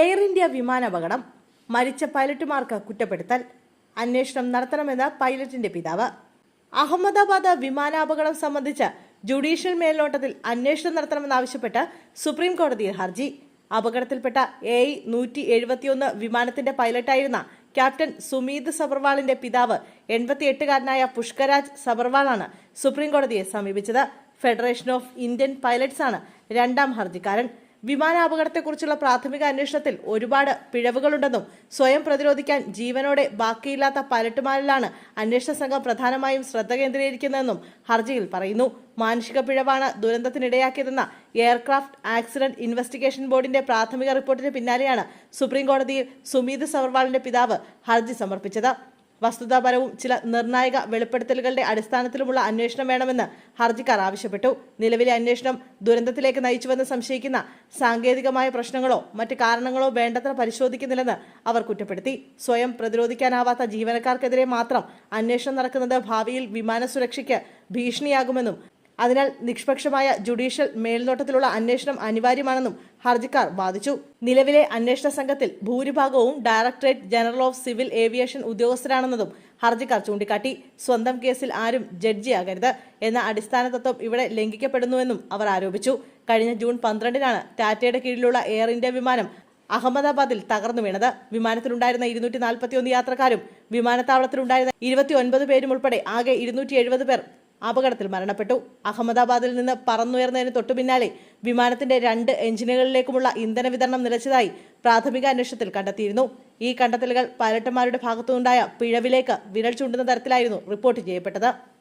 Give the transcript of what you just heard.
Air India വിമാനാപകടം മരിച്ച പൈലറ്റുമാർക്ക് കുറ്റപ്പെടുത്തൽ. അന്വേഷണം നടത്തണമെന്ന് പൈലറ്റിന്റെ പിതാവ്. അഹമ്മദാബാദ് വിമാനാപകടം സംബന്ധിച്ച് ജുഡീഷ്യൽ മേൽനോട്ടത്തിൽ അന്വേഷണം നടത്തണമെന്നാവശ്യപ്പെട്ട് സുപ്രീം കോടതിയിൽ ഹർജി. അപകടത്തിൽപ്പെട്ട എ നൂറ്റി എഴുപത്തിയൊന്ന് വിമാനത്തിന്റെ പൈലറ്റായിരുന്ന ക്യാപ്റ്റൻ സുമീത് സബർവാളിന്റെ പിതാവ് എൺപത്തിയെട്ടുകാരനായ പുഷ്കരാജ് സബർവാളാണ് സുപ്രീം കോടതിയെ സമീപിച്ചത്. ഫെഡറേഷൻ ഓഫ് ഇന്ത്യൻ പൈലറ്റ്സാണ് രണ്ടാം ഹർജിക്കാരൻ. വിമാനാപകടത്തെക്കുറിച്ചുള്ള പ്രാഥമിക അന്വേഷണത്തിൽ ഒരുപാട് പിഴവുകളുണ്ടെന്നും സ്വയം പ്രതിരോധിക്കാൻ ജീവനോടെ ബാക്കിയില്ലാത്ത പൈലറ്റുമാരിലാണ് അന്വേഷണ സംഘം പ്രധാനമായും ശ്രദ്ധ കേന്ദ്രീകരിക്കുന്നതെന്നും ഹർജിയിൽ പറയുന്നു. മാനുഷിക പിഴവാണ് ദുരന്തത്തിനിടയാക്കിയതെന്ന എയർക്രാഫ്റ്റ് ആക്സിഡന്റ് ഇൻവെസ്റ്റിഗേഷൻ ബോർഡിന്റെ പ്രാഥമിക റിപ്പോർട്ടിന് പിന്നാലെയാണ് സുപ്രീംകോടതിയിൽ സുമീത് സവർവാളിന്റെ പിതാവ് ഹർജി സമർപ്പിച്ചത്. വസ്തുതാപരവും ചില നിർണായക വെളിപ്പെടുത്തലുകളുടെ അടിസ്ഥാനത്തിലുമുള്ള അന്വേഷണം വേണമെന്ന് ഹർജിക്കാർ ആവശ്യപ്പെട്ടു. നിലവിലെ അന്വേഷണം ദുരന്തത്തിലേക്ക് നയിച്ചുവെന്ന് സംശയിക്കുന്ന സാങ്കേതികമായ പ്രശ്നങ്ങളോ മറ്റ് കാരണങ്ങളോ വേണ്ടത്ര പരിശോധിക്കുന്നില്ലെന്ന് അവർ കുറ്റപ്പെടുത്തി. സ്വയം പ്രതിരോധിക്കാനാവാത്ത ജീവനക്കാർക്കെതിരെ മാത്രം അന്വേഷണം നടക്കുന്നത് ഭാവിയിൽ വിമാന സുരക്ഷയ്ക്ക് ഭീഷണിയാകുമെന്നും അതിനാൽ നിഷ്പക്ഷമായ ജുഡീഷ്യൽ മേൽനോട്ടത്തിലുള്ള അന്വേഷണം അനിവാര്യമാണെന്നും ഹർജിക്കാർ വാദിച്ചു. നിലവിലെ അന്വേഷണ സംഘത്തിൽ ഭൂരിഭാഗവും directorate general of civil aviation ഉദ്യോഗസ്ഥരാണെന്നതും ഹർജിക്കാർ ചൂണ്ടിക്കാട്ടി. സ്വന്തം കേസിൽ ആരും ജഡ്ജിയാകരുത് എന്ന അടിസ്ഥാന തത്വം ഇവിടെ ലംഘിക്കപ്പെടുന്നുവെന്നും അവർ ആരോപിച്ചു. കഴിഞ്ഞ ജൂൺ പന്ത്രണ്ടിനാണ് ടാറ്റയുടെ കീഴിലുള്ള എയർ ഇന്ത്യ വിമാനം അഹമ്മദാബാദിൽ തകർന്നു വീണത്. വിമാനത്തിലുണ്ടായിരുന്ന ഇരുന്നൂറ്റി നാൽപ്പത്തിയൊന്ന് യാത്രക്കാരും വിമാനത്താവളത്തിലുണ്ടായിരുന്ന ഇരുപത്തി ഒൻപത് പേരും ഉൾപ്പെടെ ആകെ ഇരുന്നൂറ്റി എഴുപത് പേർ അപകടത്തിൽ മരണപ്പെട്ടു. അഹമ്മദാബാദിൽ നിന്ന് പറന്നുയർന്നതിന് തൊട്ടു പിന്നാലെ വിമാനത്തിന്റെ രണ്ട് എഞ്ചിനുകളിലേക്കുമുള്ള ഇന്ധന വിതരണം നിലച്ചതായി പ്രാഥമിക അന്വേഷണത്തിൽ കണ്ടെത്തിയിരുന്നു. ഈ കണ്ടെത്തലുകൾ പൈലറ്റുമാരുടെ ഭാഗത്തുനിന്നുണ്ടായ പിഴവിലേക്ക് വിരൽ ചൂണ്ടുന്ന തരത്തിലായിരുന്നു റിപ്പോർട്ട് ചെയ്യപ്പെട്ടത്.